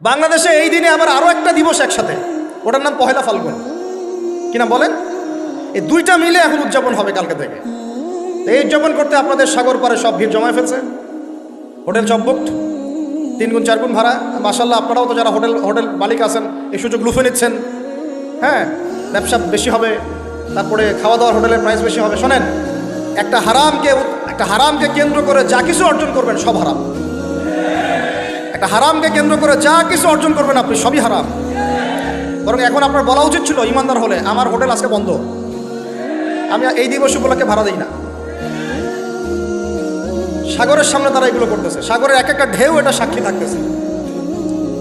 বাংলাদেশে এই দিনে আবার আরও একটা দিবস একসাথে। ওটার নাম পহেলা ফাল্গুন। কিনা বলেন? এই দুইটা মিলে এখন উদযাপন হবে কালকে থেকে। তো এই উদযাপন করতে আপনাদের সাগর পারে সব ভিড় জমায় ফেলছে। হোটেল সব বুকড তিন গুণ, চার গুণ ভাড়া। মাসাল্লাহ আপনারাও তো যারা হোটেল হোটেল মালিক আছেন, এই সুযোগ লুফে নিচ্ছেন। হ্যাঁ ব্যবসা বেশি হবে, তারপরে খাওয়া দাওয়ার হোটেলের প্রাইস বেশি হবে। শোনেন, একটা হারামকে একটা হারামকে কেন্দ্র করে যা কিছু অর্জন করবেন, সব হারাম। একটা হারামকে কেন্দ্র করে যা কিছু অর্জন করবেন আপনি, সবই হারাম। বরং এখন আপনার বলা উচিত ছিল, ইমানদার হলে আমার হোটেল আজকে বন্ধ। আমি এই দিবস উপলক্ষে ভাড়া দিই না। সাগরের সামনে তারা এগুলো করতেছে। সাগরের এক একটা ঢেউ এটা সাক্ষী থাকতেছে।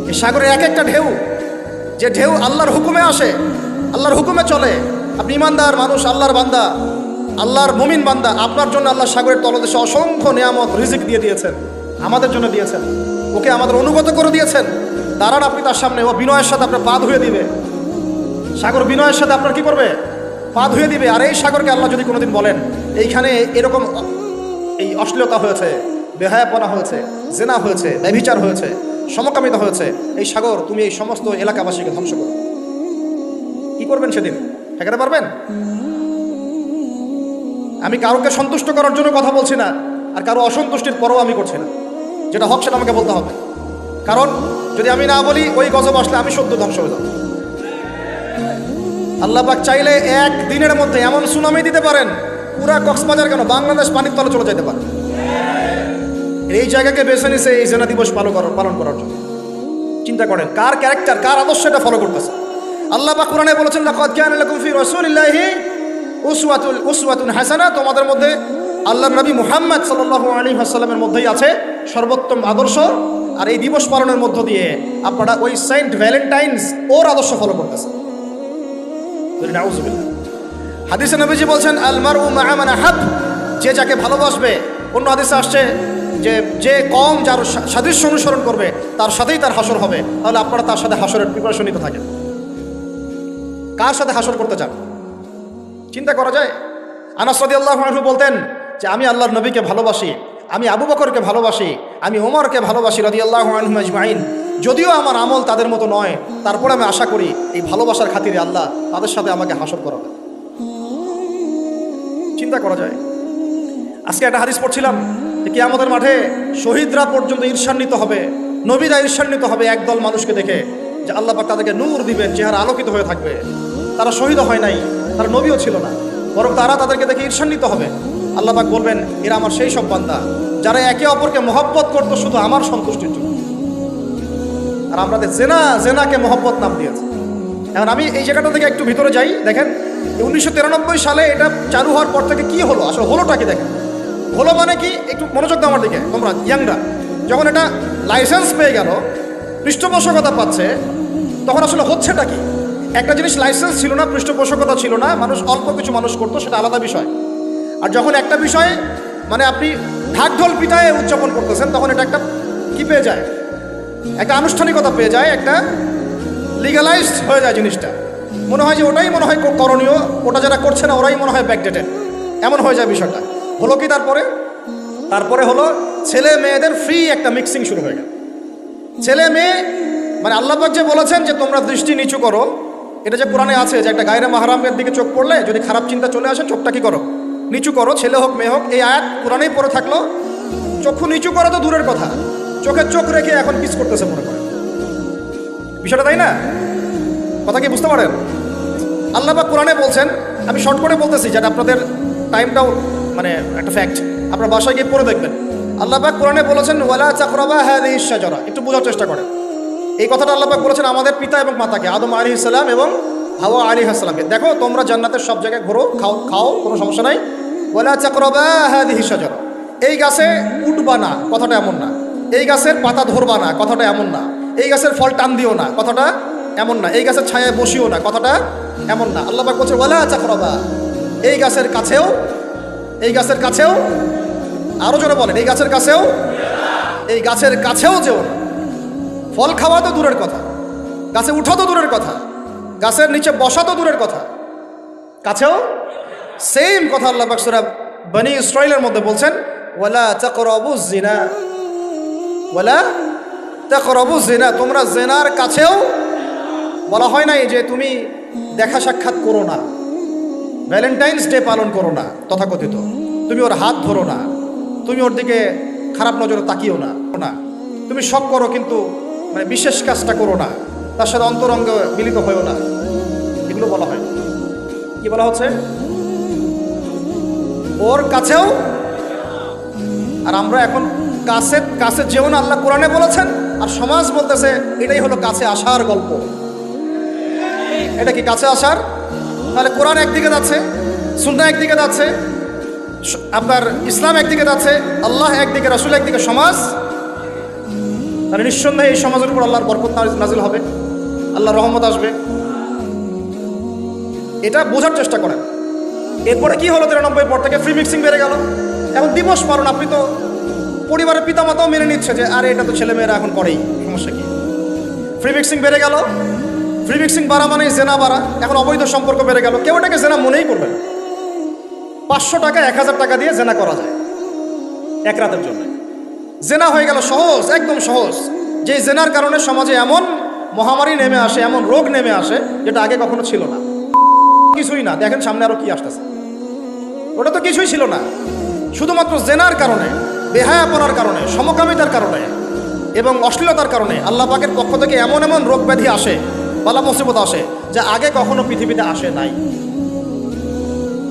এই সাগরের এক একটা ঢেউ, যে ঢেউ আল্লাহর হুকুমে আসে, আল্লাহর হুকুমে চলে। আপনি ইমানদার মানুষ, আল্লাহর বান্দা, আল্লাহর মুমিন বান্দা, আপনার জন্য আল্লাহ সাগরের তলদেশে অসংখ্য নিয়ামত, রিজিক দিয়ে দিয়েছেন। আমাদের জন্য দিয়েছেন। ওকে আমাদের অনুগত করে দিয়েছেন। দাঁড়ান আপনি তার সামনে, ও বিনয়ের সাথে আপনার পা ধুয়ে দিবে। সাগর, বিনয়ের সাথে আপনার কি করবে? পা ধুয়ে দিবে। আর এই সাগরকে আল্লাহ যদি কোনোদিন বলেন, এইখানে এরকম এই অশ্লীলতা হয়েছে, বেহায়াপনা হয়েছে, জেনা হয়েছে, ব্যভিচার হয়েছে, সমকামিতা হয়েছে, এই সাগর, তুমি এই সমস্ত এলাকাবাসীকে ধ্বংস করো। কি করবেন সেদিন? ঠেকাতে পারবেন? আমি কারোকে সন্তুষ্ট করার জন্য কথা বলছি না, আর কারও অসন্তুষ্টির পরও আমি করছি না। যেটা হক সেটা আমাকে বলতে হবে। কারণ যদি আমি না বলি, ওই গজব আসলে আমি সদ্য ধ্বংস হয়ে যাব। আল্লাহ পাক চাইলে এক দিনের মধ্যে এমন সুনামি দিতে পারেন, পুরা কক্সবাজার কেন বাংলাদেশ পানির তলে চলে যেতে পারে। এই জায়গাকে বেছে নিছে এই জেনা দিবস পালন করার পালন করার জন্য। চিন্তা করেন, কার ক্যারেক্টার, কার আদর্শ এটা ফলো করতেছে? আল্লাহ পাক কোরআনে বলেছেন, লাকাদ কানা লাকুম ফি রাসূলিল্লাহি উসওয়াতুল উসওয়াতুন হাসানা তোমাদের মধ্যে আল্লাহর নবী মুহাম্মদ সাল্লাল্লাহু আলাইহি ওয়াসাল্লামের মধ্যেই আছে। সর্বোত্তম আদর্শ আর এই দিবস পালনের মধ্য দিয়ে আপনারা ওই সেন্ট ভ্যালেন্টাইন্স ওর আদর্শ ফলো করতেছেন। হাদিসে নবীজি বলছেন আলমার মাহামান হাব যে যাকে ভালোবাসবে, অন্য হাদিসে আসছে যে যে কম যার সাদৃশ্য অনুসরণ করবে, তার সাথেই তার হাসর হবে। তাহলে আপনারা তার সাথে হাসরের প্রিপারেশন নিতে থাকেন। কার সাথে হাসর করতে চান? চিন্তা করা যায়? আনাস রাদি আল্লাহ বলতেন যে, আমি আল্লাহর নবীকে ভালোবাসি আমি আবু বকরকে ভালোবাসি, আমি ওমরকে ভালোবাসি রদি আল্লাহ আজমাইন। যদিও আমার আমল তাদের মতো নয়, তারপরে আমি আশা করি এই ভালোবাসার খাতিরে আল্লাহ তাদের সাথে আমাকে হাসর করাবে চিন্তা করা যায়। আজকে একটা হাদিস পড়ছিলাম কি আমাদের মাঠে শহীদরা পর্যন্ত ঈর্ষান্বিত হবে, নবীরা ঈর্ষান্বিত হবে একদল মানুষকে দেখে, যে আল্লাহ পাক তাদেরকে নূর দিবেন, চেহারা আলোকিত হয়ে থাকবে। তারা শহীদ হয় নাই, তারা নবীও ছিল না, বরং তারা তাদেরকে দেখে ঈর্ষান্বিত হবে। আল্লাহ পাক বলবেন, এরা আমার সেই সব বান্দা, যারা একে অপরকে মহব্বত করতো শুধু আমার সন্তুষ্টির জন্য। আর আমাদের জেনা, জেনাকে মহব্বত নাম দিয়েছে। এখন আমি এই জায়গাটা থেকে একটু ভিতরে যাই, দেখেন উনিশশো তিরানব্বই সালে এটা চালু হওয়ার পর থেকে কি হলো? আসলে হলোটা কি দেখেন? হলো মানে কি? একটু মনোযোগ দাও আমার দিকে, তোমরা ইয়াংরা। যখন এটা লাইসেন্স পেয়ে গেল, পৃষ্ঠপোষকতা পাচ্ছে, তখন আসলে হচ্ছেটা কি? একটা জিনিস লাইসেন্স ছিল না, পৃষ্ঠপোষকতা ছিল না, মানুষ অল্প কিছু মানুষ করতো, সেটা আলাদা বিষয়। আর যখন একটা বিষয়ে মানে আপনি ঢাকঢোল পিটায় উদযাপন করতেছেন, তখন এটা একটা কি পেয়ে যায়? একটা আনুষ্ঠানিকতা পেয়ে যায়, একটা লিগালাইজড হয়ে যায় জিনিসটা। মনে হয় যে ওটাই মনে হয় করণীয়, ওটা যারা করছে না, ওরাই মনে হয় ব্যাকডেটেড এমন হয়ে যায় বিষয়টা। হলো কি তারপরে? তারপরে হলো ছেলে মেয়েদের ফ্রি একটা মিক্সিং শুরু হয়ে গেল। ছেলে মেয়ে মানে আল্লাহবাক যে বলেছেন যে তোমরা দৃষ্টি নিচু করো, এটা যে কোরআনে আছে যে একটা গায়রে মাহারামের দিকে চোখ পড়লে যদি খারাপ চিন্তা চলে আসে, চোখটা কি করো? নিচু করো, ছেলে হোক, মেয়ে হোক, এই আয়াত কোরআনেই পড়ে থাকল। চক্ষু নিচু করো তো দূরের কথা। চোখে চোখ রেখে এখন কিস করতেছে মনে করে। বিষয়টা তাই না? কথা কি বুঝতে পারেন? আল্লাহ পাক কোরআনে বলছেন, আমি শর্ট করে বলতেছি যেটা আপনাদের টাইমটাও মানে একটা ফ্যাক্ট আপনার বাসায় গিয়ে পড়ে দেখবেন। আল্লাহ পাক কোরআনে বলেছেন, ওয়ালা চাকরাবা হ্যাঁ ইশাজরা একটু বোঝার চেষ্টা করেন। এই কথাটা আল্লাহ পাক বলেছেন আমাদের পিতা এবং মাতাকে, আদম আলী ইসলাম এবং হাওয়া আলী আসসালামকে। দেখো, তোমরা জান্নাতের সব জায়গায় ঘোরো, খাও খাও, কোনো সমস্যা নাই। ওয়ালা চাকরাবা ইশাজরা এই গাছে উঠবা না, কথাটা এমন না। এই গাছের পাতা ধরবা না, কথাটা এমন না। এই গাছের ফল টান দিও না, কথাটা এমন না। এই গাছের ছায়ায় বসিও না, কথাটা এমন না। আল্লাহ বলছে, ওয়ালা চাকরাবা এই গাছের কাছেও, এই গাছের কাছেও আরও জোরে বলেন, এই গাছের কাছেও, এই গাছের কাছেও যেও ফল খাওয়া তো দূরের কথা। গাছে উঠা তো দূরের কথা। গাছের নিচে বসা তো দূরের কথা। কাছেও সেম কথা আল্লাহ পাক সূরা বনি ইসরাইলের মধ্যে বলছেন, ওয়ালা তাকরাবু জিনা ওয়ালা তাকরাবু জেনা তোমরা জেনার কাছেও বলা হয় নাই যে তুমি দেখা সাক্ষাৎ করো না। ভ্যালেন্টাইন্স ডে পালন করো না তথাকথিত। তুমি ওর হাত ধরো না। তুমি ওর দিকে খারাপ নজরে তাকিও না না। তুমি শখ করো কিন্তু মানে বিশেষ কাজটা করো না। তার সাথে অন্তরঙ্গ মিলিত হয়েও না। এগুলো বলা হয়। কি বলা হচ্ছে? ওর কাছেও। আর আমরা এখন কাছে কাছে যেও না, আল্লাহ কোরআনে বলেছেন। আর সমাজ বলতেছে, এটাই হলো কাছে আসার গল্প। এটা কি কাছে আসার? তাহলে কোরআন একদিকে যাচ্ছে সুন্না একদিকে যাচ্ছে আপনার ইসলাম একদিকে যাচ্ছে, আল্লাহ একদিকে, রাসুল একদিকে, সমাজ। তাহলে নিঃসন্দেহে এই সমাজের উপর আল্লাহর বরকত নাজ- নাজিল হবে। আল্লাহ রহমত আসবে। এটা বোঝার চেষ্টা করেন। এরপরে কি হলো তিরানব্বই পর থেকে ফ্রি মিক্সিং বেড়ে গেল। এখন দিবস পালন আপনি তো পরিবারের পিতামাতাও মেনে নিচ্ছে যে, আরে এটা তো ছেলেমেয়েরা এখন করেই, সমস্যা কি? ফ্রি মিক্সিং বেড়ে গেল। ফ্রি মিক্সিং বাড়া মানে জেনা বাড়া। এখন অবৈধ সম্পর্ক বেড়ে গেল। কেউ এটাকে জেনা মনেই করবে পাঁচশো টাকা, এক হাজার টাকা দিয়ে জেনা করা যায়। এক রাতের জন্য। জেনা হয়ে গেল সহজ, একদম সহজ। যে জেনার কারণে সমাজে এমন মহামারী নেমে আসে, এমন রোগ নেমে আসে যেটা আগে কখনো ছিল না। কিছুই না, দেখেন সামনে আরও কি আসতেছে। ওটা তো কিছুই ছিল না। শুধুমাত্র জেনার কারণে, বেহায়াপনার কারণে, সমকামিতার কারণে এবং অশ্লীলতার কারণে আল্লাহ পাকের পক্ষ থেকে এমন এমন রোগ ব্যাধি আসে, বালা মুসিবত আসে, যা আগে কখনো পৃথিবীতে আসে নাই।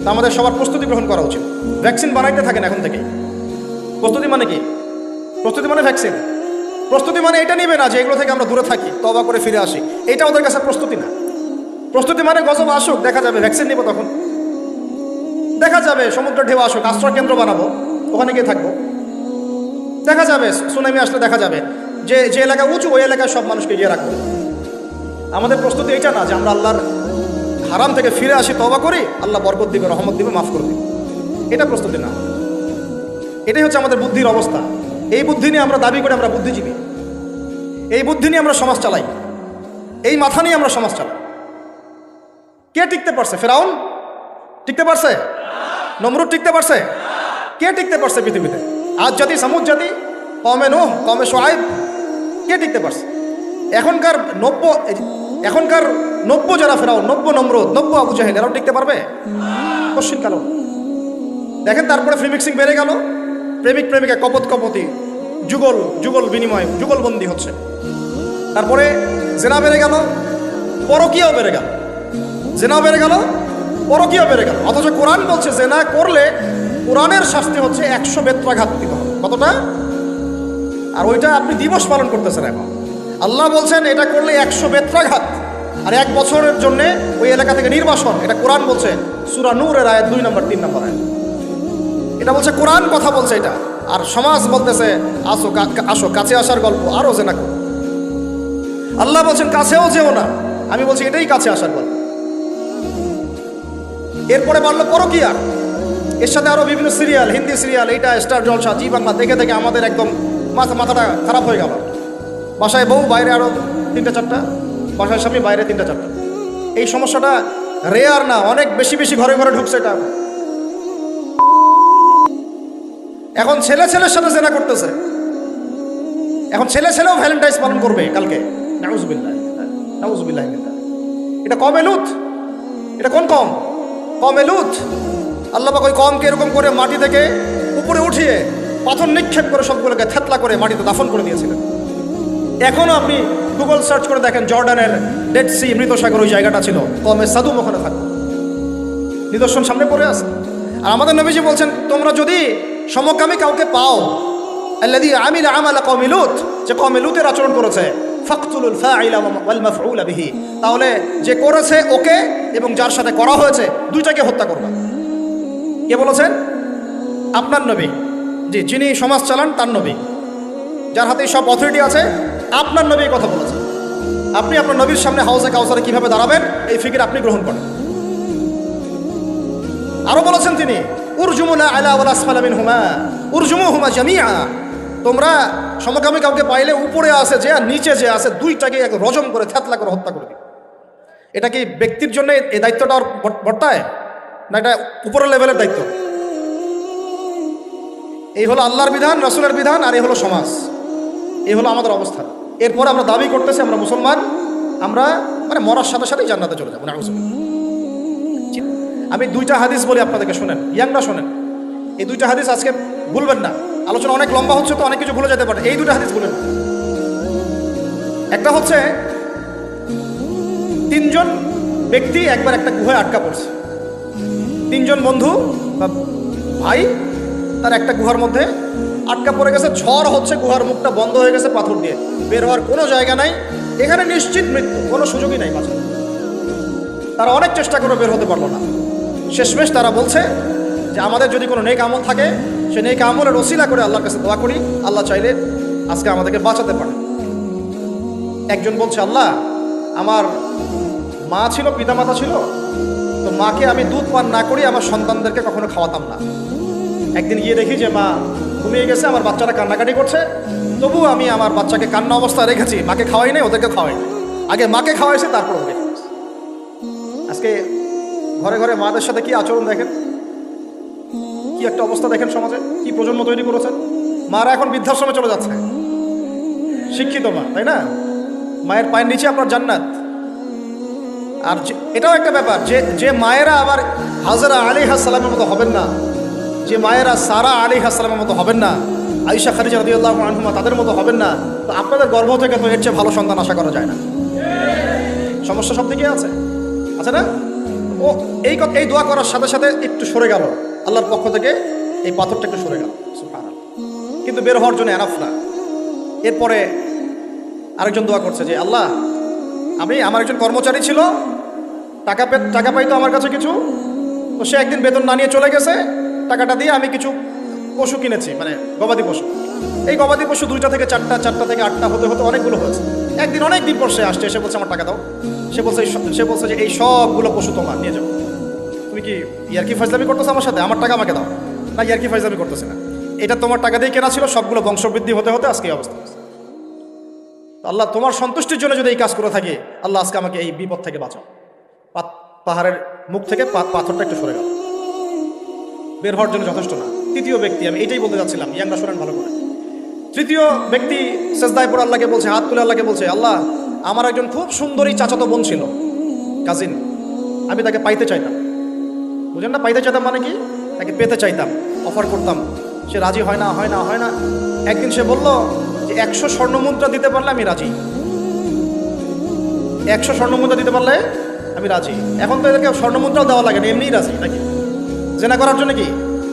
তা আমাদের সবার প্রস্তুতি গ্রহণ করা উচিত। ভ্যাকসিন বানাইতে থাকেন এখন থেকে। প্রস্তুতি মানে কি? প্রস্তুতি মানে ভ্যাকসিন। প্রস্তুতি মানে এটা নিবে না যে এগুলো থেকে আমরা দূরে থাকি তবা করে ফিরে আসি। এটা ওদের কাছে প্রস্তুতি না। প্রস্তুতি মানে গজব আসুক, দেখা যাবে ভ্যাকসিন নিব তখন। দেখা যাবে, সমুদ্র ঢেউ আসুক, আশ্রয় কেন্দ্র বানাবো, ওখানে গিয়ে থাকব। দেখা যাবে, সুনামি আসলে দেখা যাবে, যে যে এলাকা উঁচু, ওই এলাকায় সব মানুষকে গিয়ে রাখব। আমাদের প্রস্তুতি এটা না যে আমরা আল্লাহর হারাম থেকে ফিরে আসি তবা করি, আল্লাহ বরকত দিবে, রহমত দিবে, মাফ করে দিবে। এটা প্রস্তুতি না। এটাই হচ্ছে আমাদের বুদ্ধির অবস্থা। এই বুদ্ধি নিয়ে আমরা দাবি করি আমরা বুদ্ধিজীবী। এই বুদ্ধি নিয়ে আমরা সমাজ চালাই। এই মাথা নিয়ে আমরা সমাজ চালাই। কে টিকতে পারছে? ফেরাউন? টিকতে পারছে? নমরুদ টিকতে পারছে? কে টিকতে পারছে পৃথিবীতে? আজ জাতি সামুদ জাতি কমে নুহ কমে সোহাইব কে টিকতে পারছে? এখনকার নব্য এখনকার নব্য যারা ফেরাও নব্য নমরুদ নব্য আবু জাহেল এরাও টিকতে পারবে? কোশ্চিন কালো দেখেন তারপরে ফ্রি মিক্সিং বেড়ে গেল। প্রেমিক প্রেমিকা, কপত কপতি, যুগল যুগল বিনিময় যুগলবন্দি হচ্ছে। তারপরে জেনা বেড়ে গেল, পরকীয়াও বেড়ে গেল। জেনাও বেড়ে গেল, পরকীয়াও বেড়ে গেল। অথচ কোরআন বলছে, জেনা করলে কোরআনের শাস্তি হচ্ছে একশো বেত্রাঘাত দিতে কতটা? আর ওইটা আপনি দিবস পালন করতেছেন এখন। আল্লাহ বলছেন, এটা করলে একশো বেত্রাঘাত। আর এক বছরের জন্য ওই এলাকা থেকে নির্বাসন, এটা কোরআন বলছে, সুরা নূরের আয়াত দুই নম্বর, তিন নম্বর আয়াত। এটা বলছে, কোরআন কথা বলছে এটা। আর সমাজ বলতেছে, আসো আসো, কাছে আসার গল্প আরও যে না আল্লাহ বলছেন, কাছেও যেও না। আমি বলছি, এটাই কাছে আসার গল্প। এরপরে বাড়লো পরকিয়া এর সাথে আরও বিভিন্ন সিরিয়াল, হিন্দি সিরিয়াল, এইটা, স্টার, জলসা, জি বাংলা, দেখে দেখে আমাদের একদম মাথা, মাথাটা খারাপ হয়ে গেল। বাসায় বউ, বাইরে আরও তিনটা, চারটা। বাসায় স্বামী, বাইরে তিনটা, চারটা। এই সমস্যাটা রেয়ার না, অনেক বেশি বেশি ঘরে ঘরে ঢুকছে এটা। এখন ছেলে ছেলের সাথে জেনা করতেছে। এখন ছেলে ছেলেও ভ্যালেন্টাইন্স পালন করবে কালকে। এটা কম এলুত এটা কোন কম? কম এলুত আল্লাহ ওই কমকে এরকম করে মাটি থেকে উপরে উঠিয়ে পাথর নিক্ষেপ করে সবগুলোকে থেতলা করে মাটিতে দাফন করে দিয়েছিলেন। এখনও আপনি গুগল সার্চ করে দেখেন জর্ডানের ডেড সি মৃত সাগর ওই জায়গাটা ছিল। কমে সাধু ওখানে থাকতো নিদর্শন সামনে পড়ে আছে। আর আমাদের নবীজি বলছেন, তোমরা যদি সমকামী কাউকে পাও। আল্লাদি আমিল আমালা কমিলুত যে কমিলুতের আচরণ করেছে। ফাকতুলুল ফাইলা বিহি। তাহলে যে করেছে ওকে এবং যার সাথে করা হয়েছে, দুইটাকে হত্যা করবা। কে বলেছেন? আপনার নবী। জি, যিনি সমাজ চালান, তার নবী। যার হাতে সব অথরিটি আছে, আপনার নবী কথা বলেছেন। আপনি আপনার নবীর সামনে হাউসে কাউসারে কীভাবে দাঁড়াবেন, এই ফিকির আপনি গ্রহণ করেন। আরও বলেছেন তিনি হুমা জামিআ। তোমরা সমকামী কাউকে পাইলে উপরে আছে যে আর নিচে যে আছে দুইটাকে এক রজম করে থ্যাতলা করে হত্যা করে দিবে। এটা কি ব্যক্তির জন্য এই দায়িত্বটা বর্তায়? না এটা উপরের লেভেলের দায়িত্ব? এই হলো আল্লাহর বিধান, রসুলের বিধান, আর এই হলো সমাজ। এই হলো আমাদের অবস্থা। এরপর আমরা দাবি করতেছি, আমরা মুসলমান, আমরা মানে মরার সাথে সাথেই জান্নাতে চলে যাব, নাউজুবিল্লাহ। আমি দুইটা হাদিস বলি আপনাদেরকে, শোনেন। ইয়াংরা শোনেন। এই দুইটা হাদিস আজকে ভুলবেন না। আলোচনা অনেক লম্বা হচ্ছে, তো অনেক কিছু ভুলে যেতে পারে। এই দুইটা হাদিস ভুলেন না। একটা হচ্ছে, তিনজন ব্যক্তি একবার একটা গুহায় আটকা পড়ছে। তিনজন বন্ধু বা ভাই, তার একটা গুহার মধ্যে আটকা পড়ে গেছে। ঝড় হচ্ছে, গুহার মুখটা বন্ধ হয়ে গেছে পাথর দিয়ে। বের হওয়ার কোনো জায়গা নাই। এখানে নিশ্চিত মৃত্যু, কোনো সুযোগই নাই বাঁচার তারা অনেক চেষ্টা করে বের হতে পারল না। শেষমেশ তারা বলছে যে আমাদের যদি কোনো নেক আমল থাকে, সে নেক আমলের ওসিলা করে আল্লাহর কাছে দোয়া করি, আল্লাহ চাইলে আজকে আমাদেরকে বাঁচাতে পারে। একজন বলছে, আল্লাহ, আমার মা ছিল, পিতামাতা ছিল, তো মাকে আমি দুধ পান না করি, আমার সন্তানদেরকে কখনো খাওয়াতাম না। একদিন গিয়ে দেখি যে মা ঘুমিয়ে গেছে, আমার বাচ্চারা কান্নাকাটি করছে তবু আমি আমার বাচ্চাকে কান্না অবস্থায় রেখেছি, মাকে খাওয়াই নাই, ওদেরকে খাওয়াই আগে মাকে খাওয়াইছে, তারপর ওকে আজকে ঘরে ঘরে মাদের সাথে কি আচরণ দেখেন? কি একটা অবস্থা দেখেন সমাজে? কি প্রজন্ম তৈরি করেছেন? মারা এখন বৃদ্ধাশ্রমে চলে যাচ্ছে। শিক্ষিত মা, তাই না? মায়ের পায়ের নিচে আপনার জান্নাত। আর এটাও একটা ব্যাপার যে যে মায়েরা আবার হাজারা আলী হাসালামের মতো হবেন না, যে মায়েরা সারা আলী হাসালামের মতো হবেন না আইসা খাদিজা রদিউল্লাহ তাদের মতো হবেন না, তো আপনাদের গর্ভ থেকে তো এর চেয়ে ভালো সন্তান আশা করা যায় না। সমস্যা সব দিকে আছে। আছে না? ও, এই এই দোয়া করার সাথে সাথে একটু সরে গেল। আল্লাহর পক্ষ থেকে এই পাথরটা একটু সরে গেল। কিন্তু বের হওয়ার জন্য এনাফ না। এরপরে আরেকজন দোয়া করছে যে, আল্লাহ, আমি আমার একজন কর্মচারী ছিল। টাকা পে টাকা পাইতো আমার কাছে কিছু। তো সে একদিন বেতন না নিয়ে চলে গেছে। টাকাটা দিয়ে আমি কিছু পশু কিনেছি মানে গবাদি পশু। এই গবাদি পশু দুইটা থেকে চারটা চারটা থেকে আটটা হতে হতে অনেকগুলো হয়েছে। একদিন অনেক দিন পর সে আসছে, সে বলছে, আমার টাকা দাও। সে বলছে সে বলছে যে, এই সবগুলো পশু তোমার, নিয়ে যাও। তুমি কি ইয়ারকি ফাইজলামি করতেছো আমার সাথে? আমার টাকা আমাকে দাও। না, ইয়ারকি ফাইজলামি করতেছে না। এটা তোমার টাকা দিয়ে কেনা ছিল, সবগুলো বংশবৃদ্ধি হতে হতে আজকে এই অবস্থা আল্লাহ, তোমার সন্তুষ্টির জন্য যদি এই কাজ করে থাকে, আল্লাহ আজকে আমাকে এই বিপদ থেকে বাঁচাও। পাহাড়ের মুখ থেকে পাথরটা একটু সরে গেল। বের হওয়ার জন্য যথেষ্ট না। তৃতীয় ব্যক্তি আমি এটাই বলতে যাচ্ছিলাম ইয়াংরা শোনেন ভালো করে। তৃতীয় ব্যক্তি সেজদায় পড়ে আল্লাহকে বলছে, হাত তুলে আল্লাহকে বলছে, আল্লাহ, আমার একজন খুব সুন্দরী চাচাতো বোন ছিল কাজিন আমি তাকে পাইতে চাইতাম। বুঝেন না, পাইতে চাইতাম মানে কি? তাকে পেতে চাইতাম অফার করতাম। সে রাজি হয় না হয় না হয় না। একদিন সে বলল যে, একশো স্বর্ণমুদ্রা দিতে পারলে আমি রাজি। একশো স্বর্ণমুদ্রা দিতে পারলে আমি রাজি। এখন তো এদেরকে স্বর্ণমুদ্রাও দেওয়া লাগে না, এমনিই রাজি, নাকি? জেনা করার জন্য কি?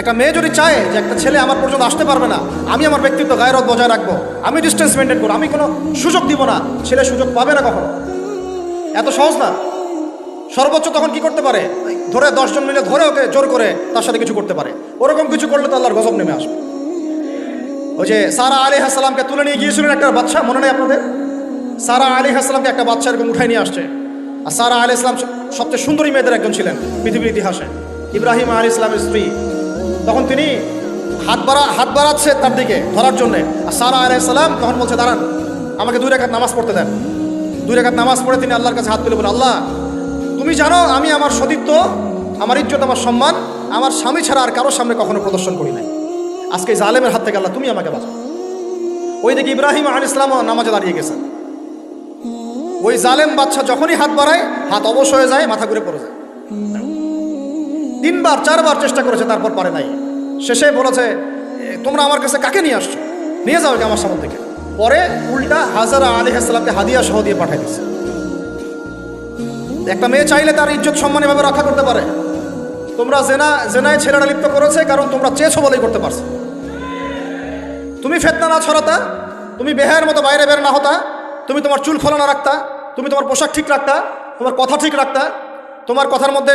একটা মেয়ে যদি চায় যে একটা ছেলে আমার পর্যন্ত আসতে পারবে না, আমি আমার ব্যক্তিত্ব গায়েরত বজায় রাখব, আমি ডিস্টেন্স মেনটেন করব, আমি কোনো সুযোগ দিব না, ছেলে সুযোগ পাবে না কখনো। এত সহজ না। সর্বোচ্চ তখন কি করতে পারে? ধরে দশজন মিলে ধরে ওকে জোর করে তার সাথে কিছু করতে পারে। ওরকম কিছু করলে তো আল্লাহর গজব নেমে আসবে। ওই যে সারা আলী হাসালামকে তুলে নিয়ে গিয়েছিলেন একটা বাচ্চা, মনে নেই আপনাদের? সারা আলী হাসালামকে একটা বাচ্চা এরকম উঠাই নিয়ে আসছে। আর সারা আলী ইসলাম সবচেয়ে সুন্দরী মেয়েদের একজন ছিলেন পৃথিবীর ইতিহাসে। ইব্রাহিম আলী ইসলামের স্ত্রী। তখন তিনি হাত বাড়া, হাত বাড়াচ্ছে তার দিকে ধরার জন্যে। আর সারা আলী ইসলাম তখন বলছে, দাঁড়ান, আমাকে দুই রেখাত নামাজ পড়তে দেন। দুই রেখাত নামাজ পড়ে তিনি আল্লাহর কাছে হাত তুলে বলেন আল্লাহ, তুমি জানো আমি আমার সতীত্ব, আমার ইজ্জত, আমার সম্মান, আমার স্বামী ছাড়া আর কারোর সামনে কখনো প্রদর্শন করি নাই। আজকে জালেমের হাত থেকে আল্লাহ তুমি আমাকে বাঁচাও। ওই দিকে ইব্রাহিম আল ইসলামও নামাজে দাঁড়িয়ে গেছেন। ওই জালেম বাচ্চা যখনই হাত বাড়ায়, হাত অবশ হয়ে যায়, মাথা ঘুরে পড়ে যায়। তিনবার, চারবার চেষ্টা করেছে, তারপর পারে নাই। শেষে বলেছে তোমরা আমার কাছে কাকে নিয়ে আসছো? নিয়ে যাও আমার সামনে থেকে। পরে উল্টা হাজারা আলী হাসলামকে হাদিয়া সহ দিয়ে পাঠিয়ে দিচ্ছে একটা মেয়ে চাইলে তার ইজ্জত সম্মান এভাবে রক্ষা করতে পারে। তোমরা জেনা, জেনায় ছেলেরা লিপ্ত করেছে, কারণ তোমরা চেয়েছো বলেই করতে পারছ। তুমি ফেতনা না ছড়াতা, তুমি বেহায়ের মতো বাইরে বের না হতা, তুমি তোমার চুল খোলা না রাখতা, তুমি তোমার পোশাক ঠিক রাখতা, তোমার কথা ঠিক রাখতা, তোমার কথার মধ্যে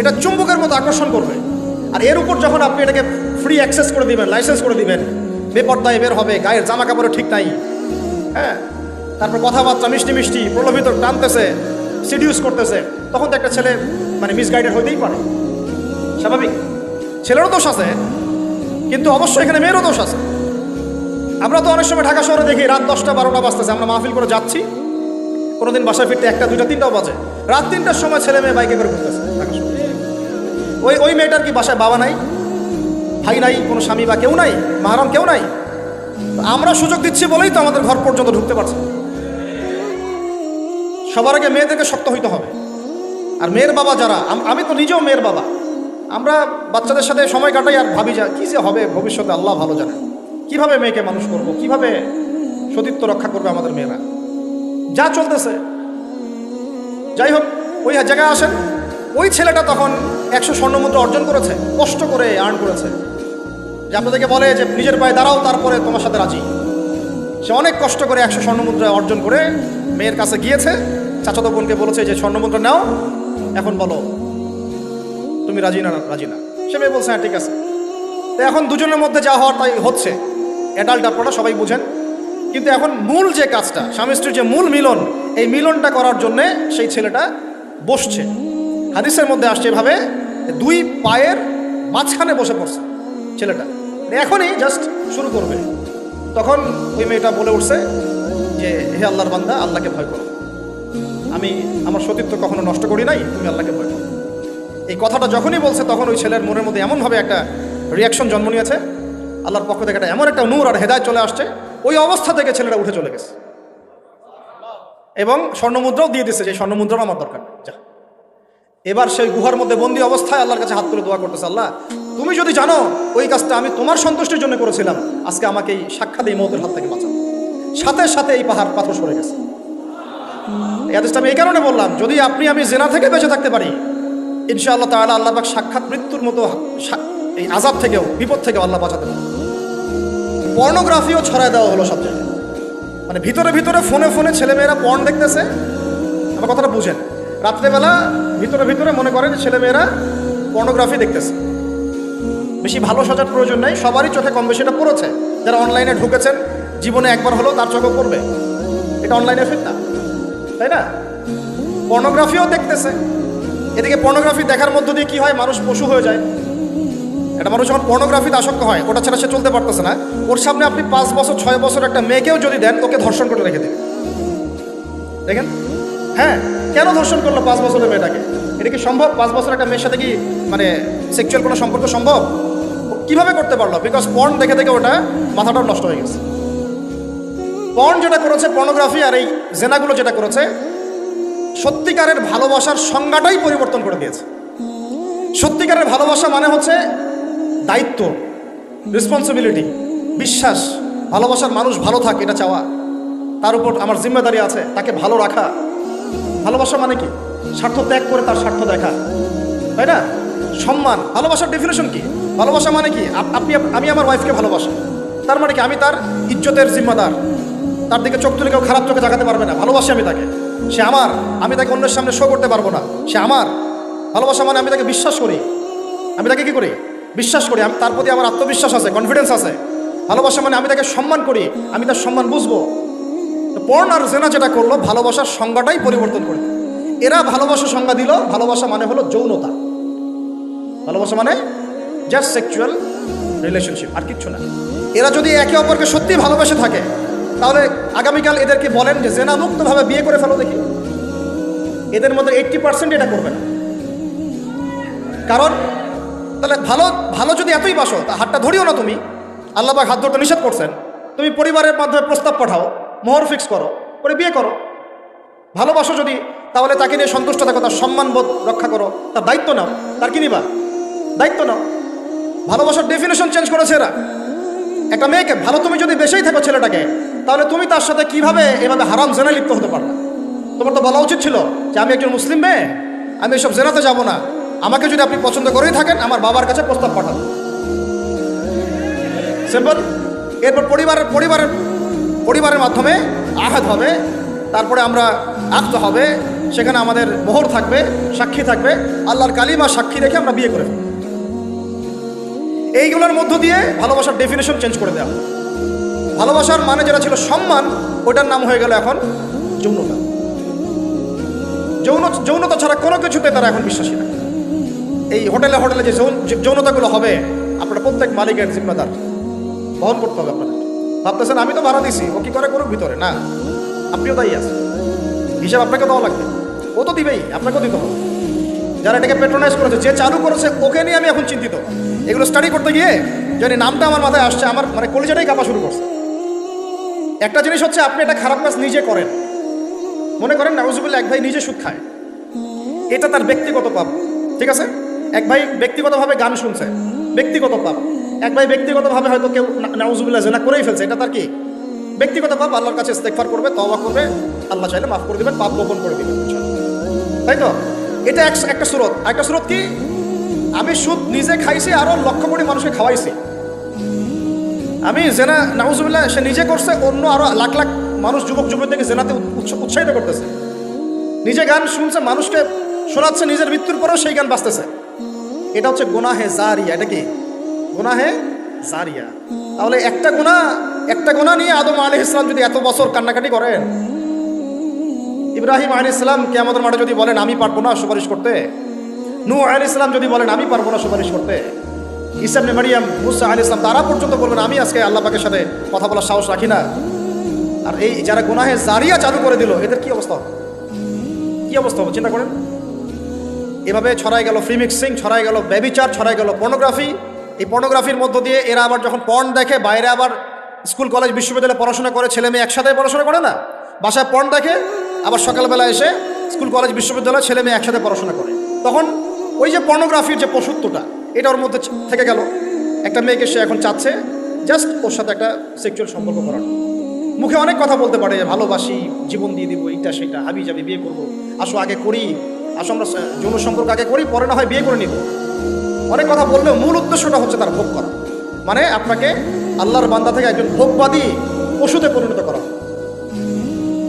এটা চুম্বকের মতো আকর্ষণ করবে। আর এর উপর যখন আপনি এটাকে ফ্রি অ্যাক্সেস করে দিবেন লাইসেন্স করে দিবেন, বেপর্দায় বের হবে, গায়ের জামা কাপড়ও ঠিক নাই। হ্যাঁ? তারপর কথাবার্তা মিষ্টি মিষ্টি, প্রলোভিত টানতেছে সিডিউস করতেছে, তখন তো একটা ছেলে মানে মিসগাইডেড হইতেই পারে। স্বাভাবিক। ছেলেরও দোষ আছে, কিন্তু অবশ্যই এখানে মেয়েরও দোষ আছে। আমরা তো অনেক সময় ঢাকা শহরে দেখি, রাত দশটা বারোটা বাজতেছে, আমরা মাহফিল করে যাচ্ছি। কোনোদিন বাসায় ফিরতে একটা, দুইটা, তিনটাও বাজে। রাত তিনটার সময় ছেলে মেয়ে বাইকে করে ঘুরতেছে ঢাকা শহরে। ওই ওই মেয়েটার কি বাসায় বাবা নাই? ভাই নাই, কোনো স্বামী বা কেউ নাই? মাহারাম কেউ নাই? আমরা সুযোগ দিচ্ছি বলেই তো আমাদের ঘর পর্যন্ত ঢুকতে পারছে সবার আগে মেয়েদেরকে শক্ত হইতে হবে। আর মেয়ের বাবা যারা আমি তো নিজেও মেয়ের বাবা। আমরা বাচ্চাদের সাথে সময় কাটাই আর ভাবি যা, কী যে হবে ভবিষ্যতে, আল্লাহ ভালো জানে। কীভাবে মেয়েকে মানুষ করব? কীভাবে সতীত্ব রক্ষা করবে আমাদের মেয়েরা? যা চলতেছে। যাই হোক, ওই জায়গায় আসেন। ওই ছেলেটা তখন একশো স্বর্ণমুদ্রা অর্জন করেছে, কষ্ট করে আর্ন করেছে। যে আপনাদেরকে বলে যে নিজের পায়ে দাঁড়াও, তারপরে তোমার সাথে রাজি। সে অনেক কষ্ট করে একশো স্বর্ণমুদ্রা অর্জন করে মেয়ের কাছে গিয়েছে। চাচাতো বোনকে বলেছে যে, স্বর্ণমুদ্রা নাও, এখন বলো, তুমি রাজি না রাজি না? সে মেয়ে বলছে হ্যাঁ ঠিক আছে। তো এখন দুজনের মধ্যে যা হওয়ার তাই হচ্ছে। অ্যাডাল্ট আপনারা সবাই বুঝেন। কিন্তু এখন মূল যে কাজটা স্বামী স্ত্রীর যে মূল মিলন, এই মিলনটা করার জন্যে সেই ছেলেটা বসছে। হাদিসের মধ্যে আসছে এভাবে দুই পায়ের মাঝখানে বসে পড়ছে ছেলেটা। এখনই জাস্ট শুরু করবে। তখন ওই মেয়েটা বলে উঠছে যে, হে আল্লাহর বান্দা, আল্লাহকে ভয় করো। আমি আমার সতীত্ব কখনো নষ্ট করি নাই, তুমি আল্লাহকে ভয় করো। এই কথাটা যখনই বলছে, তখন ওই ছেলের মনের মধ্যে এমনভাবে একটা রিয়াকশন জন্ম নিয়েছে। আল্লাহর পক্ষ থেকে একটা এমন একটা নূর আর হেদায় চলে আসছে। ওই অবস্থা থেকে ছেলেটা উঠে চলে গেছে। এবং স্বর্ণমুদ্রাও দিয়ে দিচ্ছে যে স্বর্ণমুদ্রাও আমার দরকার। যা। এবার সেই গুহার মধ্যে বন্দি অবস্থায় আল্লাহর কাছে হাত তুলে দোয়া করতেছে আল্লাহ তুমি যদি জানো ওই কাজটা আমি তোমার সন্তুষ্টির জন্য করেছিলাম আজকে আমাকে এই সাক্ষাৎ এই মতের হাত থেকে বাঁচাও। সাথে সাথে এই পাহাড় পাথর সরে গেছে। আমি এই কারণে বললাম যদি আপনি আমি জেনা থেকে বেঁচে থাকতে পারি ইনশাআল্লাহ তাহলে আল্লাহ পাক সাক্ষাৎ মৃত্যুর মতো এই আজাব থেকেও বিপদ থেকেও আল্লাহ বাঁচাতে পারে পর্নোগ্রাফিও ছড়ায় দেওয়া হলো সব জায়গায়। মানে ভিতরে ভিতরে ফোনে ফোনে ছেলেমেয়েরা পর্ন দেখতেছে আমার কথাটা বুঝেন। রাত্রেবেলা ভিতরে ভিতরে মনে করেন ছেলেমেয়েরা পর্নোগ্রাফি দেখতেছে। বেশি ভালো সাজার প্রয়োজন নেই, সবারই চোখে কম বেশি এটা পড়েছে। যারা অনলাইনে ঢুকেছেন, জীবনে একবার হলো তার চোখে পড়বে। এটা অনলাইনে ফিরতা তাই না? পর্নোগ্রাফিও দেখতেছে। এদিকে পর্নোগ্রাফি দেখার মধ্য দিয়ে কি হয়, মানুষ পশু হয়ে যায়। একটা মানুষ যখন পর্নোগ্রাফিতে আসক্ত হয়, ওটা ছাড়া সে চলতে পারতেছে না। ওর সামনে আপনি পাঁচ বছর, ছয় বছর একটা মেয়েকেও যদি দেন, ওকে ধর্ষণ করে রেখে দেবে দেখেন? হ্যাঁ কেন ধর্ষণ করল পাঁচ বছরের মেয়েটাকে? এটা কি সম্ভব? পাঁচ বছর একটা মেয়ের সাথে কি মানে সেক্সুয়াল কোনো সম্পর্ক সম্ভব? কীভাবে করতে পারল? বিকজ পর্ন দেখে দেখে ওটা মাথাটাও নষ্ট হয়ে গেছে। পর্ন যেটা করেছে পর্নোগ্রাফি আর এই জেনাগুলো যেটা করেছে, সত্যিকারের ভালোবাসার সংজ্ঞাটাই পরিবর্তন করে দিয়েছে। সত্যিকারের ভালোবাসা মানে হচ্ছে দায়িত্ব রেসপন্সিবিলিটি বিশ্বাস। ভালোবাসার মানুষ ভালো থাকে, এটা চাওয়া। তার উপর আমার জিম্মেদারি আছে, তাকে ভালো রাখা। ভালোবাসা মানে কি? স্বার্থ ত্যাগ করে তার স্বার্থ দেখা। তাই না? সম্মান। ভালোবাসার ডেফিনেশন কি? ভালোবাসা মানে কি? আপ- আপনি আমি আমার ওয়াইফকে ভালোবাসি। তার মানে কি? আমি তার ইজ্জতের জিম্মাদার। তার দিকে চোখ তুলে কেউ খারাপ চোখে তাকাতে পারবে না। ভালোবাসি আমি তাকে। সে আমার। আমি তাকে অন্যের সামনে শো করতে পারব না। সে আমার। ভালোবাসা মানে আমি তাকে বিশ্বাস করি। আমি তাকে কি করি? বিশ্বাস করি। আমি তার প্রতি আমার আত্মবিশ্বাস আছে কনফিডেন্স আছে। ভালোবাসা মানে আমি তাকে সম্মান করি। আমি তার সম্মান বুঝব। তো পর্ন আর জেনা যেটা করল, ভালোবাসার সংজ্ঞাটাই পরিবর্তন করে। এরা ভালোবাসার সংজ্ঞা দিল, ভালোবাসা মানে হলো যৌনতা। ভালোবাসা মানে জাস্ট সেক্সুয়াল রিলেশনশিপ আর কিচ্ছু না। এরা যদি একে অপরকে সত্যি ভালোবেসে থাকে, তাহলে আগামীকাল এদেরকে বলেন যে জেনা মুক্তভাবে বিয়ে করে ফেলো দেখি। এদের মধ্যে এইট্টি পার্সেন্ট এটা করবে না। কারণ, তাহলে ভালো ভালো যদি এতই বাসো, তা হাতটা ধরিও না তুমি। আল্লাহ হাত ধরতে নিষেধ করছেন। তুমি পরিবারের মাধ্যমে প্রস্তাব পাঠাও। মোহর ফিক্স করো করে বিয়ে করো। ভালোবাসো যদি, তাহলে তাকে নিয়ে সন্তুষ্ট থাকো, তার সম্মানবোধ রক্ষা করো। তার দায়িত্ব নাও, তার কি নিবা? দায়িত্ব নাও। ভালোবাসার ডেফিনেশন চেঞ্জ করেছে এরা। একটা মেয়েকে ভালো তুমি যদি বেশেই থাকো ছেলেটাকে, তাহলে তুমি তার সাথে কীভাবে এভাবে হারাম জেনে লিপ্ত হতে পারবে তোমার তো বলা উচিত ছিল যে আমি একজন মুসলিম মেয়ে, আমি এসব জেনাতে যাব না। আমাকে যদি আপনি পছন্দ করেই থাকেন, আমার বাবার কাছে প্রস্তাব পাঠান। সিম্পল এরপর পরিবারের পরিবারের পরিবারের মাধ্যমে আঘাত হবে, তারপরে আমরা আক্ত হবে, সেখানে আমাদের মোহর থাকবে, সাক্ষী থাকবে, আল্লাহর কালিমা সাক্ষী রেখে আমরা বিয়ে করে। এইগুলোর মধ্য দিয়ে ভালোবাসার ডেফিনেশন চেঞ্জ করে দেওয়া ভালোবাসার মানে যেটা ছিল সম্মান ওটার নাম হয়ে গেল এখন যৌনতা। যৌন, যৌনতা ছাড়া কোনো কিছুতে তারা এখন বিশ্বাসী না। এই হোটেলে হোটেলে যে যৌনতাগুলো হবে, আপনারা প্রত্যেক মালিকের জিম্মাদার। বহন করতে হবে আপনাদের। ভাবতেছেন, আমি তো ভাড়া দিছি, ও কি করে করুক ভিতরে? না, আপনিও তাই আছেন। হিসাব আপনাকে দেওয়া লাগবে। ও তো দিবেই, আপনাকেও দিতে হবে। যারা এটাকে পেট্রোনাইজ করেছে, যে চালু করেছে, ওকে নিয়ে আমি এখন চিন্তিত। এগুলো স্টাডি করতে গিয়ে জানি নামটা আমার মাথায় আসছে, আমার মানে কলিজাটাই কাঁপা শুরু করছে। একটা জিনিস হচ্ছে, আপনি একটা খারাপ কাজ নিজে করেন। মনে করেন, নাউজুবুল্লাহ, এক ভাই নিজে সুদ খায়। এটা তার ব্যক্তিগত পাপ। ঠিক আছে? এক ভাই ব্যক্তিগতভাবে গান শুনছে। ব্যক্তিগত পাপ। এক ভাই ব্যক্তিগতভাবে হয়তো কেউ নাউজুবুল্লাহ জেনা করেই ফেলছে, এটা তার কি? ব্যক্তিগত পাপ, আল্লাহর কাছে ইস্তেগফার করবে, তওবা করবে, আল্লাহ চাইলে মাফ করে দিবেন, পাপ গোপন করে দিবেন তাই তো? এটা এক একটা স্রোত। একটা স্রোত কি? আমি সুদ নিজে খাইছি, আরও লক্ষ কোটি মানুষকে খাওয়াইছি। আমি জেনা, নাউজুবিল্লাহ, সে নিজে করছে, অন্য আরও লাখ লাখ মানুষ, যুবক, যুবতীকে জেনাতে উৎসাহিত করতেছে। নিজে গান শুনছে, মানুষকে শোনাচ্ছে, নিজের মৃত্যুর পরেও সেই গান বাজতেছে। এটা হচ্ছে গোনাহে জারিয়া, এটা কি? গোনাহে জারিয়া। তাহলে একটা গোনা একটা গোনা নিয়ে আদম আলি ইসলাম যদি এত বছর কান্নাকাটি করেন, ইব্রাহিম আলী ইসলাম আমাদের মাঠে যদি বলেন, আমি পারব না সুপারিশ করতে নু আলী ইসলাম যদি বলেন, আমি পারব না সুপারিশ করতে ইসলাম মারিয়াম, মুসা আলী ইসলাম তারা পর্যন্ত বলবেন, আমি আজকে আল্লাহ পাকের সাথে কথা বলার সাহস রাখি না। আর এই যারা গুনাহে জারিয়া চালু করে দিল, এদের কি অবস্থা? হবে কি অবস্থা হবে? চিন্তা করেন। এভাবে ছড়াই গেল ফ্রি মিক্সিং ছড়াই গেল ব্যবিচার, ছড়াই গেল পর্নোগ্রাফি এই পর্নোগ্রাফির মধ্য দিয়ে এরা আবার যখন পর্ন দেখে, বাইরে আবার স্কুল কলেজ বিশ্ববিদ্যালয়ে পড়াশোনা করে, ছেলে মেয়ে একসাথে পড়াশোনা করে না? বাসায় পর্ন দেখে, আবার সকালবেলা এসে স্কুল কলেজ বিশ্ববিদ্যালয়ে ছেলে মেয়ে একসাথে পড়াশোনা করে। তখন ওই যে পর্নোগ্রাফির যে পশুত্বটা এটা ওর মধ্যে থেকে গেল। একটা মেয়েকে সে এখন চাচ্ছে জাস্ট ওর সাথে একটা সেক্সুয়াল সম্পর্ক করার। মুখে অনেক কথা বলতে পারে, ভালোবাসি, জীবন দিয়ে দিব, এইটা সেটা, হাবি যাবি বিয়ে করব, আসো আগে করি, আসো আমরা যৌন সম্পর্ক আগে করি, পরে না হয় বিয়ে করে নিব। অনেক কথা বললেও মূল উদ্দেশ্যটা হচ্ছে তার ভোগ করা। মানে আপনাকে আল্লাহর বান্দা থেকে একজন ভোগবাদী পশুতে পরিণত করা।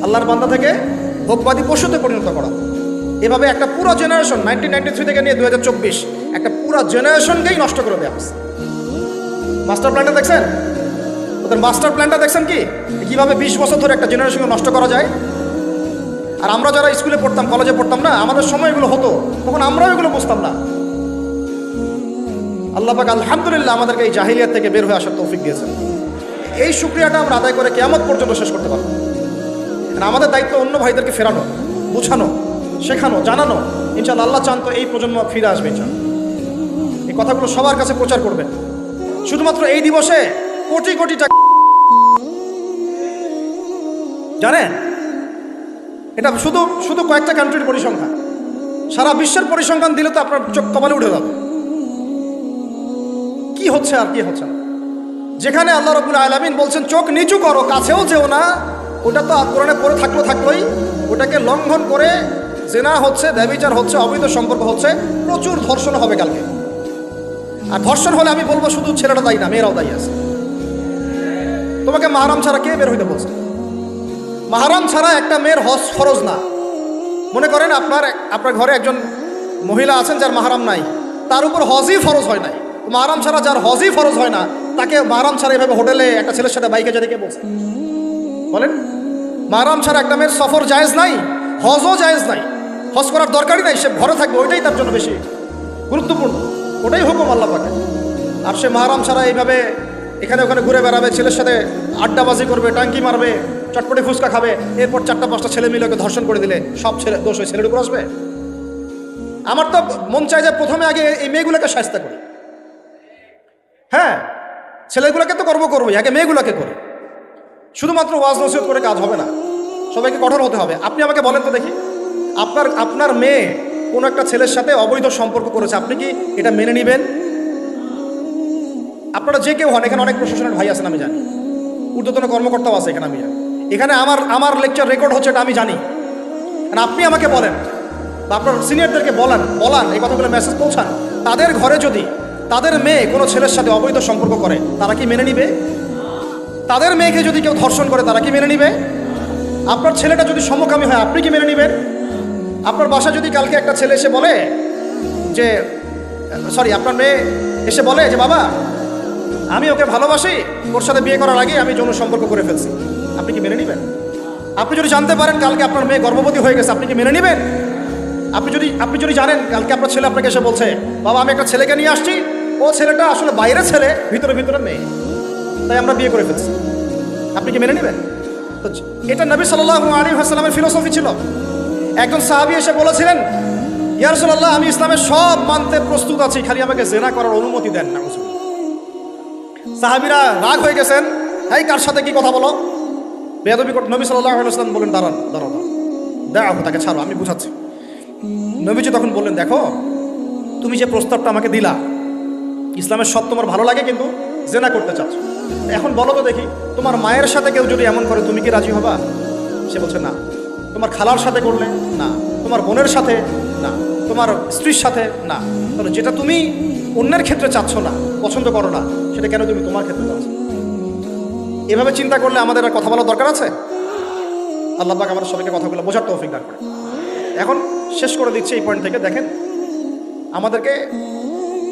আল্লাহর বান্দা থেকে ভোগবাদী পশুতে পরিণত করা। এভাবে একটা পুরো জেনারেশন নাইনটিন নাইনটি থ্রি থেকে নিয়ে দু হাজার চব্বিশ, একটা পুরো জেনারেশনকেই নষ্ট করে দেওয়া হচ্ছে মাস্টার প্ল্যানটা দেখছেন? ওদের মাস্টার প্ল্যানটা দেখছেন কি? কীভাবে বিশ বছর ধরে একটা জেনারেশনকে নষ্ট করা যায়? আর আমরা যারা স্কুলে পড়তাম কলেজে পড়তাম না, আমাদের সময় এগুলো হতো, তখন আমরাও এগুলো বুঝতাম না। আল্লাহ পাক আলহামদুলিল্লাহ আমাদেরকে এই জাহিলিয়াত থেকে বের হয়ে আসার তৌফিক দিয়েছেন। এই সুক্রিয়াটা আমরা আদায় করে কেমন পর্যন্ত শেষ করতে পারব। আমাদের দায়িত্ব অন্য ভাইদেরকে ফেরানো, বোঝানো, শেখানো, জানানো। ইনশাল্লাহ আল্লাহ চান তো এই প্রজন্ম ফিরে আসবে ইনশাল্লাহ এই কথাগুলো সবার কাছে প্রচার করবেন। শুধুমাত্র এই দিবসে কোটি কোটি টাকা জানেন? এটা শুধু শুধু কয়েকটা কান্ট্রির পরিসংখ্যান। সারা বিশ্বের পরিসংখ্যান দিলে তো আপনার চোখ কপালে উঠে যাবে। কি হচ্ছে আর কি হচ্ছে না। যেখানে আল্লাহ রবুল আলমিন বলছেন, চোখ নিচু করো, কাছেও যেও না। ওটা তো কোরআনে পড়ে থাকল থাকলোই। ওটাকে লঙ্ঘন করে জেনা হচ্ছে ব্যবিচার হচ্ছে, অবৈধ সম্পর্ক হচ্ছে। প্রচুর ধর্ষণ হবে কালকে। আর ধর্ষণ হলে আমি বলব শুধু ছেলেটা দায়ী না, মেয়েরাও দায়ী আছে। তোমাকে মাহারাম ছাড়া কে বের হইতে বলছে? মাহারাম ছাড়া একটা মেয়ের হজ ফরজ না। মনে করেন আপনার আপনার ঘরে একজন মহিলা আছেন যার মাহারাম নাই। তার উপর হজই ফরজ হয় নাই। মাহারাম ছাড়া যার হজই ফরজ হয় না, তাকে মারাম ছাড়া এভাবে হোটেলে একটা ছেলের সাথে বাইকে যেতে কে বলছে? বলেন, মারাম ছাড়া একটা মেয়ের সফর জায়েজ নাই, হজও জায়েজ নাই, হজ করার দরকারই নাই, সে ঘরে থাকবে, ওইটাই তার জন্য বেশি গুরুত্বপূর্ণ, ওটাই হুকুম আল্লাহ পাকে আর সে মারাম ছাড়া এইভাবে এখানে ওখানে ঘুরে বেড়াবে, ছেলের সাথে আড্ডাবাজি করবে, টাঙ্কি মারবে, চটপটে ফুচকা খাবে, এরপর চারটা পাঁচটা ছেলে মিলে ওকে ধর্ষণ করে দিলে, সব ছেলে, দোষ ওই ছেলের উপর আসবে? আমার তো মন চায় যে প্রথমে আগে এই মেয়েগুলোকে শাস্তা করি। হ্যাঁ ছেলেগুলোকে তো কর্ম করবোই, আগে মেয়েগুলোকে করে। শুধুমাত্র ওয়াজ নসিহত করে কাজ হবে না, সবাইকে কঠোর হতে হবে। আপনি আমাকে বলেন তো দেখি, আপনার আপনার মেয়ে কোনো একটা ছেলের সাথে অবৈধ সম্পর্ক করেছে, আপনি কি এটা মেনে নেবেন? আপনারা যে কেউ হন, এখানে অনেক প্রশাসনের ভাই আছেন, আমি জানি। ঊর্ধ্বতন কর্মকর্তাও আছে এখানে, আমি জানি। এখানে আমার আমার লেকচার রেকর্ড হচ্ছে এটা আমি জানি। আর আপনি আমাকে বলেন, বা আপনার সিনিয়রদেরকে বলেন, বলান, এই কথাগুলো মেসেজ পৌঁছান। তাদের ঘরে যদি তাদের মেয়ে কোনো ছেলের সাথে অবৈধ সম্পর্ক করে, তারা কি মেনে নিবে? তাদের মেয়েকে যদি কেউ ধর্ষণ করে, তারা কি মেনে নিবে? আপনার ছেলেটা যদি সমকামী হয়, আপনি কি মেনে নেবেন? আপনার বাসা যদি কালকে একটা ছেলে এসে বলে যে, সরি, আপনার মেয়ে এসে বলে যে, বাবা, আমি ওকে ভালোবাসি, ওর সাথে বিয়ে করার আগে আমি যৌন সম্পর্ক করে ফেলছি। আপনি কি মেনে নেবেন? আপনি যদি জানতে পারেন কালকে আপনার মেয়ে গর্ভবতী হয়ে গেছে, আপনি কি মেনে নেবেন? আপনি যদি আপনি যদি জানেন, কালকে আপনার ছেলে আপনাকে এসে বলছে, বাবা, আমি একটা ছেলেকে নিয়ে আসছি ও ছেলেটা আসলে বাইরের ছেলে, ভিতরে ভিতরে মেয়ে তাই আমরা বিয়ে করে ফেলছি। আপনি কি মেনে নেবেন? তো এটা নবী সাল্লাহ আলী হাসলামের ফিলোসফি ছিল। একজন সাহাবি এসে বলেছিলেন ইয়ারসোল্লাহ আমি ইসলামের সব মানতে প্রস্তুত আছি, খালি আমাকে জেনা করার অনুমতি দেন না সাহাবিরা রাগ হয়ে গেছেন। এই, কার সাথে কি কথা বলো? বেদবি নবী সাল্লাহ আলাইসলাম বলেন দাঁড়ান দাঁড়ান দেখো তাকে ছাড়ো, আমি বুঝাচ্ছি। নবীজি তখন বললেন, দেখো, তুমি যে প্রস্তাবটা আমাকে দিলা ইসলামের সব তোমার ভালো লাগে কিন্তু জেনা করতে চাচ্ছ। এখন বলো তো দেখি, তোমার মায়ের সাথে কেউ যদি এমন করে, তুমি কি রাজি হবা? সে বলছে, না। তোমার খালার সাথে করলে, না। তোমার বোনের সাথে, না। তোমার স্ত্রীর সাথে, না। তাহলে যেটা তুমি অন্যের ক্ষেত্রে চাচ্ছ না, পছন্দ করো না, সেটা কেন তুমি তোমার ক্ষেত্রে চাচ্ছ? এভাবে চিন্তা করলে আমাদের আর কথা বলার দরকার আছে? আল্লাহ পাক আমাদের সবাইকে কথাগুলো বোঝার তৌফিক দান করে এখন শেষ করে দিচ্ছি এই পয়েন্ট থেকে। দেখেন, আমাদেরকে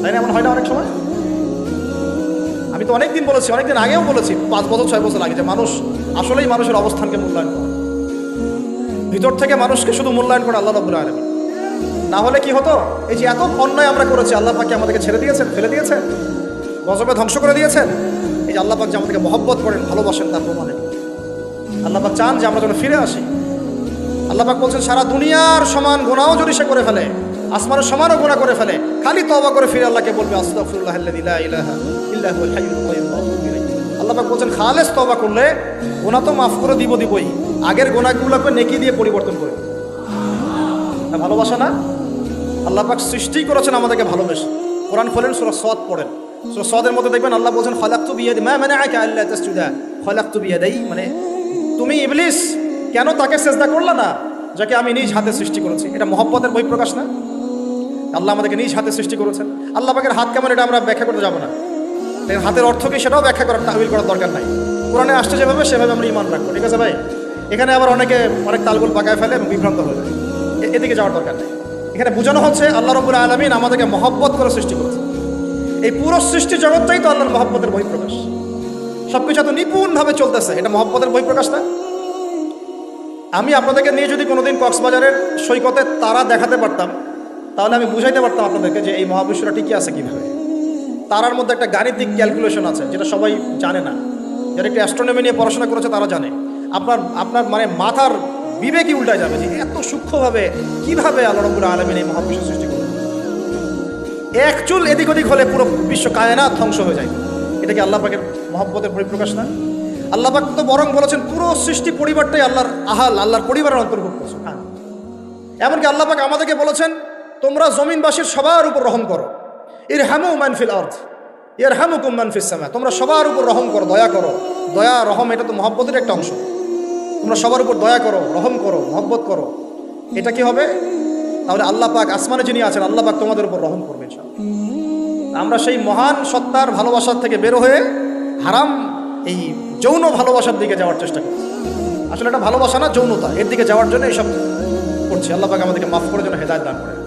তাই না? এমন হয় না অনেক সময়? আমি তো অনেকদিন বলেছি, অনেকদিন আগেও বলেছি, পাঁচ বছর, ছয় বছর আগে, যে মানুষ আসলেই মানুষের অবস্থানকে মূল্যায়ন করে। ভিতর থেকে মানুষকে শুধু মূল্যায়ন করে আল্লাহ রব্বুল আলমী না হলে কি হতো? এই যে এত অন্যায় আমরা করেছি, আল্লাহ পাকে আমাদেরকে ছেড়ে দিয়েছেন, ফেলে দিয়েছেন, গজবে ধ্বংস করে দিয়েছেন। এই যে আল্লাহ পাক যে আমাদেরকে মহব্বত করেন, ভালোবাসেন তার প্রমাণে। আল্লাহ পাক চান যে আমরা যেন ফিরে আসি। আল্লাহ পাক বলছেন, সারা দুনিয়ার সমান গোনাও যদি সে করে ফেলে আসমানের সমানও গোনা করে ফেলে। খালি তবা করে ফিরে আল্লাহকে বলবে ইলাইহি আল্লাহ বলছেন, খালেস তবা করলে গোনা তো মাফ করে দিব দিবই। আগের গোনাগুলোকে নেকি দিয়ে পরিবর্তন করে। ভালোবাসা না? আল্লাহ পাক সৃষ্টি করেছেন আমাদেরকে ভালোবেসে। কোরআন খোলেন সূরা সদ পড়েন। সূরা সদের মধ্যে দেখবেন আল্লাহ বলছেন, খালাকতু বিয়াদি মা মানাআকা আল্লা তাসজুদা। খালাকতু বিয়াদাই মানে তুমি ইবলিস, কেন তাকে চেষ্টা করলা না, যাকে আমি নিজ হাতে সৃষ্টি করেছি? এটা মহব্বতের বহিঃপ্রকাশ না? আল্লাহ আমাদেরকে নিজ হাতে সৃষ্টি করেছেন। আল্লাহ পাকের হাত কেমন, এটা আমরা ব্যাখ্যা করতে যাব না। হাতের অর্থ কি সেটাও ব্যাখ্যা করার তাহবিল করার দরকার নাই। কোরআনে আসছে যেভাবে, সেভাবে আমরা ইমান রাখব। ঠিক আছে ভাই? এখানে আবার অনেকে অনেক তালগুল পাকায় ফেলে এবং বিভ্রান্ত হয়ে যায়। এদিকে যাওয়ার দরকার নেই। এখানে বোঝানো হচ্ছে আল্লাহ রবুল আলমিন আমাদেরকে মহব্বত করে সৃষ্টি করেছে এই পুরো সৃষ্টি জগৎটাই তো আল্লাহর মহব্বতের বহিঃপ্রকাশ। সব কিছু এত নিপুণভাবে চলতেছে, এটা মহব্বতের বহিঃপ্রকাশ না? আমি আপনাদেরকে নিয়ে যদি কোনোদিন কক্সবাজারের সৈকতে তারা দেখাতে পারতাম তাহলে আমি বুঝাইতে পারতাম আপনাদেরকে যে এই মহাবিশ্বটা ঠিকই আছে কীভাবে। তারার মধ্যে একটা গাণিতিক ক্যালকুলেশন আছে, যেটা সবাই জানে না। যারা একটু অ্যাস্ট্রোনমি নিয়ে পড়াশোনা করেছে তারা জানে। আপনার আপনার মানে মাথার বিবেকই উল্টায় যাবে যে এত সূক্ষ্মভাবে কীভাবে আল্লাহ আলমিন এই মহাবিশ্ব সৃষ্টি করবে এক চুল এদিক ওদিক হলে পুরো বিশ্ব কায়নাত ধ্বংস হয়ে যায়। এটা কি আল্লাহ পাকের মহব্বতের পরিপ্রকাশ না? আল্লাহ পাক তো বরং বলেছেন, পুরো সৃষ্টি পরিবারটাই আল্লাহর আহাল, আল্লাহর পরিবারের অন্তর্ভুক্ত সুবহান। এমনকি আল্লাহ পাক আমাদেরকে বলেছেন তোমরা জমিনবাসীর সবার উপর রহম করো। এর হ্যামু মানফিল আর্থ এর হ্যামু কুম মানফিস সামা। তোমরা সবার উপর রহম করো, দয়া করো। দয়া, রহম এটা তো মহব্বতের একটা অংশ। তোমরা সবার উপর দয়া করো, রহম করো, মহব্বত করো। এটা কি হবে? তাহলে আল্লাহ পাক আসমানে যিনি আছেন, আল্লাহ পাক তোমাদের উপর রহম করবে আমরা সেই মহান সত্তার ভালোবাসার থেকে বের হয়ে হারাম, এই যৌন ভালোবাসার দিকে যাওয়ার চেষ্টা করছি। আসলে এটা ভালোবাসা না, যৌনতা। এর দিকে যাওয়ার জন্য এইসব করছি। আল্লাহ পাক আমাদেরকে মাফ করে যেন হেদায়ত দান করে